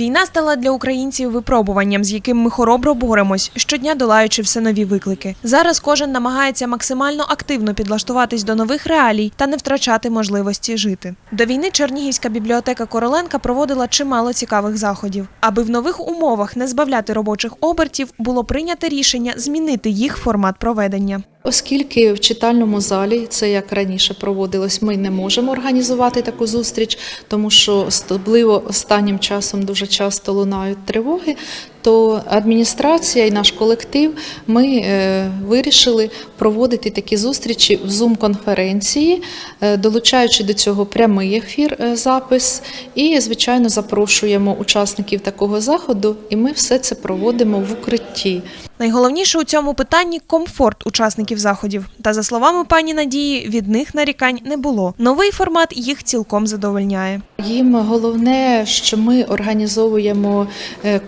Війна стала для українців випробуванням, з яким ми хоробро боремось, щодня долаючи все нові виклики. Зараз кожен намагається максимально активно підлаштуватись до нових реалій та не втрачати можливості жити. До війни Чернігівська бібліотека Короленка проводила чимало цікавих заходів. Аби в нових умовах не збавляти робочих обертів, було прийнято рішення змінити їх формат проведення. Оскільки в читальному залі це як раніше проводилось, ми не можемо організувати таку зустріч, тому що особливо останнім часом дуже часто лунають тривоги. То адміністрація і наш колектив ми е, вирішили проводити такі зустрічі в Zoom-конференції, е, долучаючи до цього прямий ефір е, запис. І, звичайно, запрошуємо учасників такого заходу, і ми все це проводимо в укритті. Найголовніше у цьому питанні комфорт учасників заходів. Та за словами пані Надії, від них нарікань не було. Новий формат їх цілком задовольняє. Їм головне, що ми організовуємо е,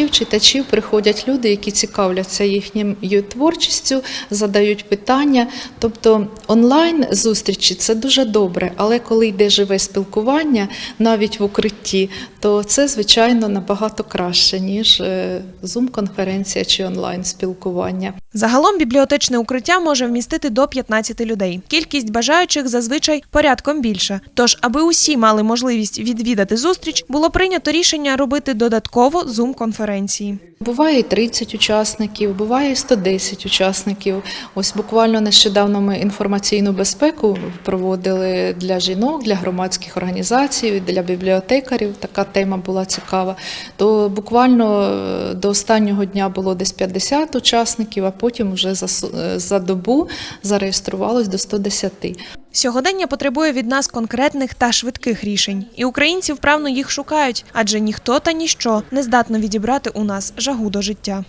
користувачів, читачів. Приходять люди, які цікавляться їхньою творчістю, задають питання. Тобто онлайн зустрічі це дуже добре, але коли йде живе спілкування, навіть в укритті, то це звичайно набагато краще ніж е, зум-конференція чи онлайн спілкування. Загалом бібліотечне укриття може вмістити до 15 людей. Кількість бажаючих зазвичай порядком більша. Тож, аби усі мали можливість відвідати зустріч, було прийнято рішення робити додатково зум-конференції. Буває і 30 учасників, буває і 110 учасників. Ось буквально нещодавно ми інформаційну безпеку проводили для жінок, для громадських організацій, для бібліотекарів. Така тема була цікава. То буквально е, до останнього дня було десь 50 учасників, а потім вже за, е, за добу зареєструвалось до 110. Сьогодення потребує від нас конкретних та швидких рішень, і українці вправно їх шукають, адже ніхто та ніщо не здатно відібрати у нас жагу до життя.